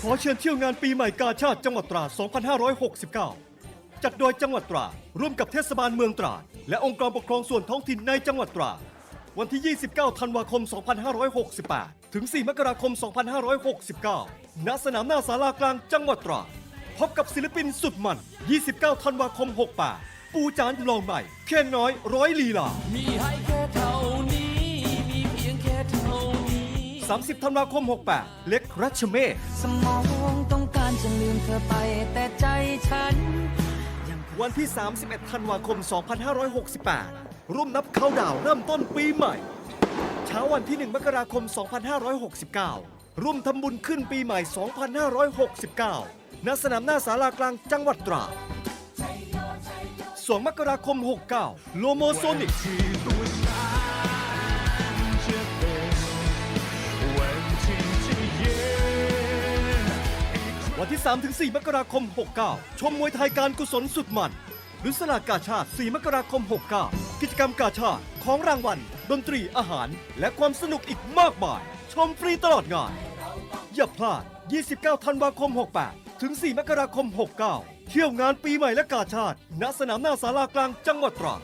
ขอเชิญเที่ยวงานปีใหม่กาชาติจังหวัดตราด 2569 จัดโดยจังหวัดตราดร่วมกับเทศบาลเมืองตราด และองค์กรปกครองส่วนท้องถิ่นในจังหวัดตราด วันที่ 29 ธันวาคม 2568 ถึง 4 มกราคม 2569 ณ สนามหน้าศาลากลางจังหวัดตราด พบกับศิลปินสุดมัน 29 ธันวาคม 68 ปูจานลองใหม่เคนน้อยร้อยลีลา มีให้แค่เท่า 30 ธันวาคม 68 เล็กรัชเมฆสมองต้องการจะลืมเธอไปแต่ใจฉัน วันที่ 31 ธันวาคม 2568 ร่วมนับเข้าน์ดาวน์เริ่มต้นปีใหม่ เช้าวันที่ 1 มกราคม 2569 ร่วมทำบุญขึ้นปีใหม่ 2569 ณ สนามหน้าศาลากลางจังหวัดตราด2มกราคม 69 โลโมโซนิก ที่ 3-4 มกราคม 69 ชมมวยไทยการกุศลสุดมัน หรือสลากกาชาติ 4 มกราคม 69 กิจกรรมกาชาติของรางวัล ดนตรีอาหาร และความสนุกอีกมากมาย ชมฟรีตลอดงาน อย่าพลาด 29 ธันวาคม 68 ถึง 4 มกราคม 69 เที่ยวงานปีใหม่และกาชาติณสนามหน้าศาลากลางจังหวัดตราด